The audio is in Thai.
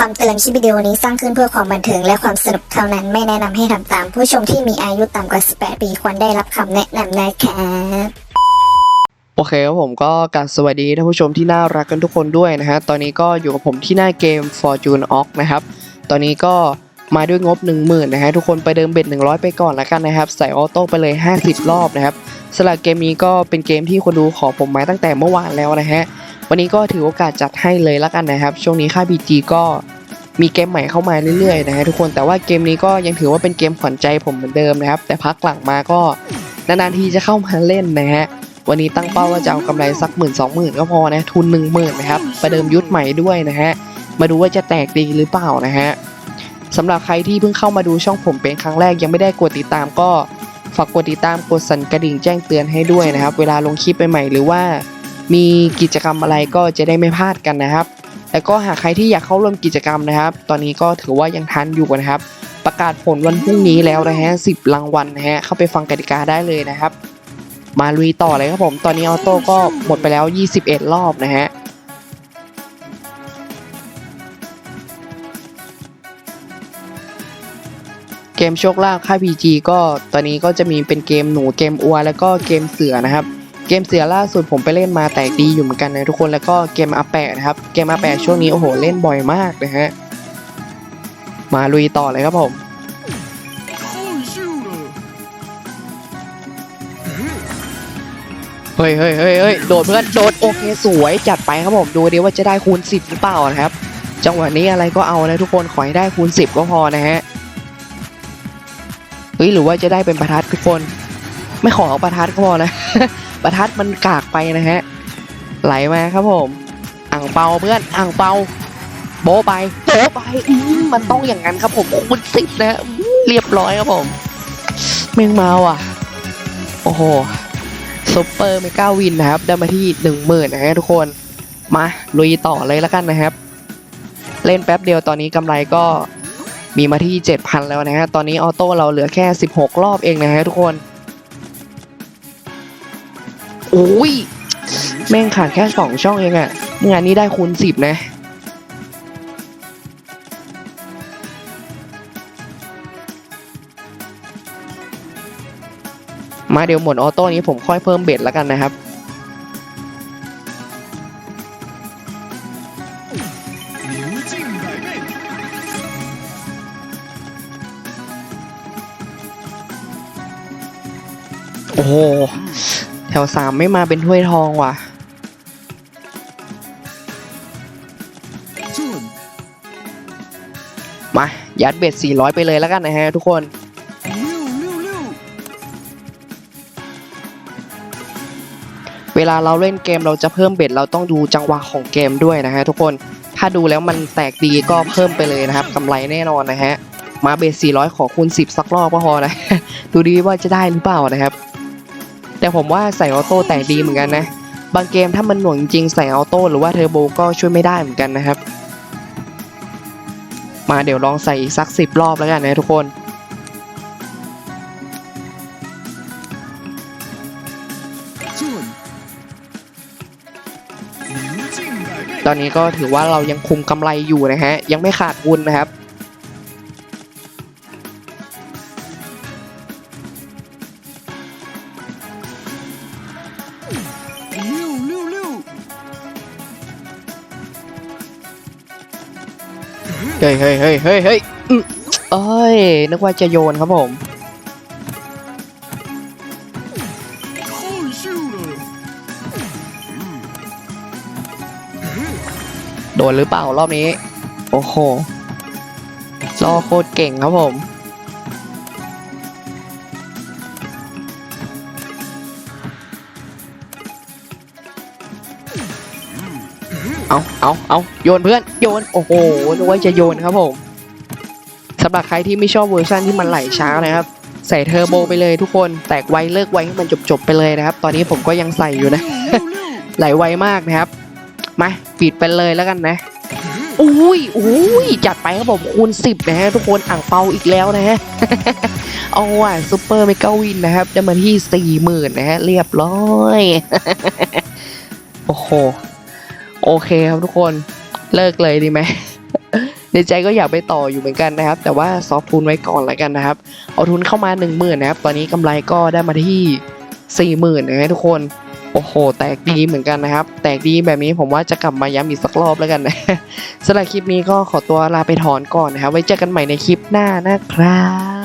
คำเตือนคลิปวิดีโอนี้สร้างขึ้นเพื่อความบันเทิงและความสนุกเท่านั้นไม่แนะนำให้ทำตาม ผู้ชมที่มีอายุต่ำกว่า 18 ปีควรได้รับคำแนะนำนะครับโอเคครับผมก็กาบสวัสดีท่านผู้ชมที่น่ารักกันทุกคนด้วยนะฮะตอนนี้ก็อยู่กับผมที่หน้าเกม Fortune Ox นะครับ ตอนนี้ก็มาด้วยงบ 10,000นะฮะทุกคนไปเดิมเบ็ด 100 ไปก่อนแล้วกันนะครับ ใส่ออโต้ไปเลย 50 รอบนะครับสำหรับเกมนี้ก็เป็นเกมที่คนดูขอผมมาตั้งแต่เมื่อวานแล้วนะฮะ วันนี้ก็ถือโอกาสจัดให้เลยแล้วกันนะครับ ช่วงนี้ค่าย BG ก็มีเกมใหม่เข้ามาเรื่อยๆนะฮะทุกคนแต่ว่าเกมนี้ก็ยังถือว่าเป็นเกมขวัญใจผมเหมือนเดิมนะครับ แต่พักหลังมาก็นานๆทีจะเข้ามาเล่นนะฮะวันนี้ตั้งเป้าว่าจะเอากำไรสักหมื่นสองหมื่นก็พอนะทุนหนึ่งหมื่นนะครับประเดิมยุทธใหม่ด้วยนะฮะมาดูว่าจะแตกดีหรือเปล่านะฮะสำหรับใครที่เพิ่งเข้ามาดูช่องผมเป็นครั้งแรกยังไม่ได้กดติดตามก็ฝากกดติดตามกดสั่นกระดิ่งแจ้งเตือนให้ด้วยนะครับ เวลาลงคลิปใหม่ๆหรือว่า มีกิจกรรมอะไรก็จะได้ไม่พลาดกันนะครับแล้วก็หากใครที่อยากเข้าร่วมกิจกรรมนะครับ ตอนนี้ก็ถือว่ายังทันอยู่นะครับ ประกาศผลวันพรุ่งนี้แล้วนะฮะสิบรางวัลนะฮะเข้าไปฟังกติกาได้เลยนะครับ มาลุยต่อเลยครับผม ตอนนี้ออโต้ก็หมดไปแล้ว 21 รอบนะฮะเกมโชคลาภค่าย PG ก็ตอนนี้ก็จะมีเป็นเกมหนูเกมอัว แล้วก็เกมเสือนะครับ เกมเสือล่าสุดผมไปเล่นมาแตกดีอยู่เหมือนกันนะทุกคนแล้วก็เกมอาแปะนะครับ เกมอาแปะช่วงนี้โอ้โหเล่นบ่อยมากนะฮะ มาลุยต่อเลยครับผม เฮ้ยเฮ้ยเฮ้ยเฮ้ยโดดเพื่อนโดดโอเคสวยจัดไปครับผมดูดิว่าจะได้คูณ 10 หรือเปล่านะครับ จังหวะนี้อะไรก็เอานะทุกคนขอให้ได้คูณ 10 ก็พอนะฮะเฮ้ยหรือว่าจะได้เป็นประทัดทุกคน ไม่ขอเอาประทัดก็พอนะ ประทัดมันกากไปนะฮะ ไหลมาครับผมอ่างเปาเพื่อนอ่างเปาโบไปโบไปมมันต้องอย่างนั้นครับผมคูณ10นะเรียบร้อยครับผมแม่งมาว่ะ โอ้โหซุปเปอร์เมกาวินนะครับ ได้มาที่หนึ่งหมื่นนะฮะทุกคน มาลุยต่อเลยแล้วกันนะครับ เล่นแป๊บเดียวตอนนี้กำไรก็มีมาที่ 7,000 แล้วนะฮะ ตอนนี้ออโต้เราเหลือแค่ 16 รอบเองนะฮะทุกคน โอ้ยแม่งขาดแค่สองช่องเองอะงานนี้ได้คูณสิบนะ มาเดี๋ยวหมดออโต้นี้ผมค่อยเพิ่มเบ็ดแล้วกันนะครับ โอ้ แถวสามไม่มาเป็นถ้วยทองว่ะ มา ยัดเบ็ด 400 ไปเลยแล้วกันนะฮะทุกคนเวลาเราเล่นเกมเราจะเพิ่มเบ็ดเราต้องดูจังหวะของเกมด้วยนะฮะทุกคน ถ้าดูแล้วมันแตกดีก็เพิ่มไปเลยนะครับกำไรแน่นอนนะฮะ มาเบ็ด400 ขอคูณ10 สักรอบก็พอนะ ดูดีว่าจะได้หรือเปล่านะครับ แต่ผมว่าใส่ออโต้แต่ดีเหมือนกันนะ บางเกมถ้ามันหน่วงจริงใส่ออโต้หรือว่าเทอร์โบก็ช่วยไม่ได้เหมือนกันนะครับ มาเดี๋ยวลองใส่อีกสัก 10 รอบแล้วกันนะทุกคนตอนนี้ก็ถือว่าเรายังคุมกำไรอยู่นะฮะ ยังไม่ขาดทุนนะครับ เฮ้ยเฮ้ยเฮ้ยเฮ้ยเฮ้ยเอ้ย นึกว่าจะโยนครับผม โดนหรือเปล่ารอบนี้ โอ้โหรอโคตรเก่งครับผม เอาเอาเอาโยนเพื่อน โยน โอ้โหนึกว่าจะโยนครับผมสำหรับใครที่ไม่ชอบเวอร์ชันที่มันไหลช้านะครับ ใส่เทอร์โบไปเลยทุกคน แตกไวเลิกไวให้มันจบจบไปเลยนะครับ ตอนนี้ผมก็ยังใส่อยู่นะ ไหลไวมากนะครับ มาปิดไปเลยแล้วกันนะอุ้ยอุ้ยจัดไปครับผมคูณสิบนะฮะทุกคนอ่างเปาอีกแล้วนะฮะเอาว่ะซูเปอร์เมกาวินนะครับได้มาที่สี่หมื่นนะฮะเรียบร้อย โอ้โห โอเคครับทุกคนเลิกเลยดีไหมในใจก็อยากไปต่ออยู่เหมือนกันนะครับ แต่ว่าซอฟทุนไว้ก่อนแล้วกันนะครับ เอาทุนเข้ามา 1 0,000นะครับ ตอนนี้กำไรก็ได้มาที่ 40,000นะฮะทุกคนโอ้โห แตกดีเหมือนกันนะครับ แตกดีแบบนี้ผมว่าจะกลับมาย้ำอีกสักรอบแล้วกันนะสำหรับคลิปนี้ก็ขอตัวลาไปถอนก่อนนะครับ ไว้เจอกันใหม่ในคลิปหน้านะครับ